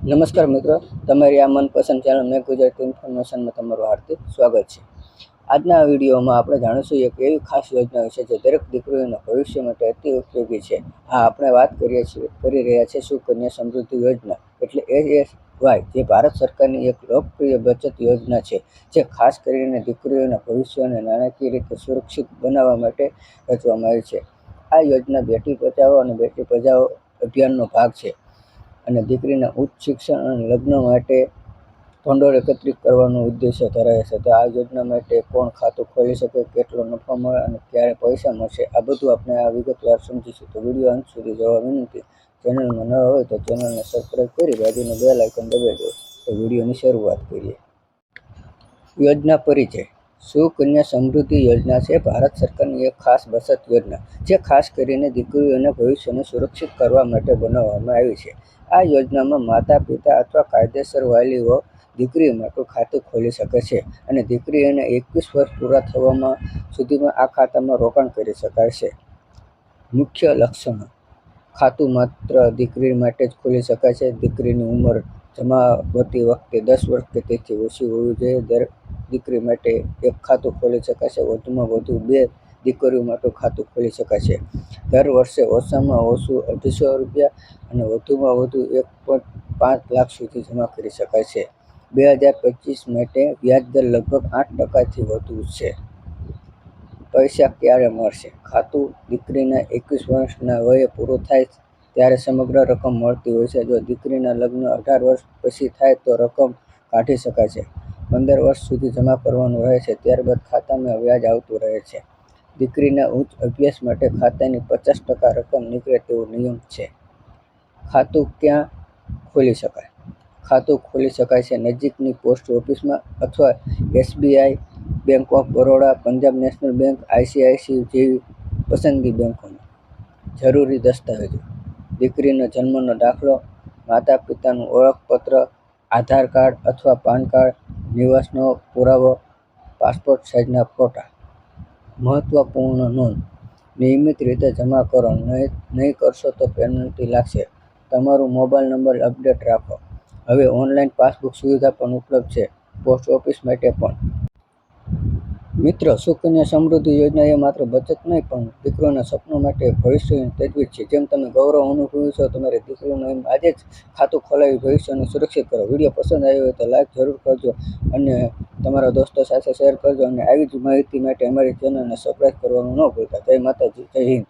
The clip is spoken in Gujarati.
નમસ્કાર મિત્રો, તમારી આ મનપસંદ ચેનલ મેં ગુજરાતી ઇન્ફોર્મેશનમાં તમારું હાર્દિક સ્વાગત છે. આજના વિડીયોમાં આપણે જાણીશું એક એવી ખાસ યોજના વિશે જે દરેક દીકરીઓના ભવિષ્ય માટે અતિ ઉપયોગી છે. હા, આપણે વાત કરીએ છીએ, કરી રહ્યા છીએ સુકન્યા સમૃદ્ધિ યોજના? એટલે એ વાય જે ભારત સરકારની એક લોકપ્રિય બચત યોજના છે, જે ખાસ કરીને દીકરીઓના ભવિષ્યને નાણાકીય રીતે સુરક્ષિત બનાવવા માટે રચવામાં આવી છે. આ યોજના બેટી બચાવો અને બેટી બચાવો અભિયાનનો ભાગ છે. અને દીકરીના ઉચ્ચ શિક્ષણ અને લગ્ન માટે ભંડોળ એકત્રિત કરવાનો ઉદ્દેશ્ય ધરાવે છે. તો આ યોજના માટે કોણ ખાતું ખોલી શકે, કેટલો નફો મળે અને ક્યારે પૈસા મળશે, આ બધું આપણે આ વિગતવાર સમજીશું તો વીડિયો અંત સુધી જોવા વિનંતી. ચેનલમાં ન હોય તો ચેનલને સબસ્ક્રાઈબ કરી બાજુનું બેલ આઇકન દબાઈ દો. તો વિડીયોની શરૂઆત કરીએ. યોજના પરિચય. સુકન્યા સમૃદ્ધિ યોજના છે. ભારત સરકારની એક ખાસ બચત યોજના, જે ખાસ કરીને દીકરીઓના ભવિષ્યને સુરક્ષિત કરવા માટે બનાવવામાં આવી છે. આ યોજનામાં માતા પિતા અથવા કાયદેસર વાલીઓ દીકરી માટે ખાતું ખોલી શકે છે અને દીકરીઓને એકવીસ વર્ષ પૂરા થવામાં સુધીમાં આ ખાતામાં રોકાણ કરી શકાય છે. મુખ્ય લક્ષણો. ખાતું માત્ર દીકરી માટે જ ખોલી શકાય છે. દીકરીની ઉંમર જમા જમાવતી વખતે દસ વર્ષ કે તેથી ઓછી હોવી જોઈએ. દર દીકરી માટે એક ખાતું ખોલી શકાય છે. વધુમાં વધુ બે દીકરીઓ માટે ખાતું ખોલી શકાય છે. દર વર્ષે ઓછામાં ઓછું અઢીસો રૂપિયા અને વધુમાં વધુ એક પોઈન્ટ પાંચ લાખ સુધી જમા કરી શકાય છે. બે હજાર પચીસ માટે વ્યાજ દર લગભગ આઠ ટકાથી વધુ છે. પૈસા ક્યારે મળશે? ખાતું દીકરીના એકવીસ વર્ષના વયે પૂરું થાય ત્યારે સમગ્ર રકમ મળતી હોય છે. જો દીકરીના લગ્ન અઢાર વર્ષ પછી થાય તો રકમ કાઢી શકાય છે. પંદર વર્ષ સુધી જમા કરવાનું રહે છે. ત્યારબાદ ખાતામાં વ્યાજ આવતું રહે છે. દીકરીના ઉચ્ચ અભ્યાસ માટે ખાતાની પચાસ ટકા રકમ નીકળે તેવો નિયમ છે. ખાતું ક્યાં ખોલી શકાય? ખાતું ખોલી શકાય છે નજીકની પોસ્ટ ઓફિસમાં અથવા SBI bank of Baroda, Punjab national bank ICIC જેવી પસંદગી બેંકોમાં. જરૂરી દસ્તાવેજો. દીકરીનો જન્મનો દાખલો માતા પિતાનું ઓળખપત્ર, આધાર કાર્ડ અથવા પાન કાર્ડ, નિવાસનો પુરાવો, પાસપોર્ટ સાઇઝના ફોટા. મહત્વપૂર્ણ નોંધ. નિયમિત રીતે જમા કરો. નહીં નહીં કરશો તો પેનલ્ટી લાગશે. તમારું મોબાઈલ નંબર અપડેટ રાખો. હવે ઓનલાઈન પાસબુક સુવિધા પણ ઉપલબ્ધ છે. પોસ્ટ ઓફિસ માટે પણ. મિત્રો સુકન્યા સમૃદ્ધિ યોજના એ માત્ર બચત નહીં, પણ દીકરીઓના સપનો માટે ભવિષ્યની તજવીજ છે. જેમ તમે ગૌરવ અનુભવ્યું છો, તમારી દીકરીનું એમ આજે જ ખાતું ખોલાવી ભવિષ્યને સુરક્ષિત કરો. વીડિયો પસંદ આવ્યો હોય તો લાઈક જરૂર કરજો અને તમારા દોસ્તો સાથે શેર કરજો અને આવી જ માહિતી માટે અમારી ચેનલને સબસ્ક્રાઈબ કરવાનું ન ભૂલતા. જય માતાજી, જય હિન્દ.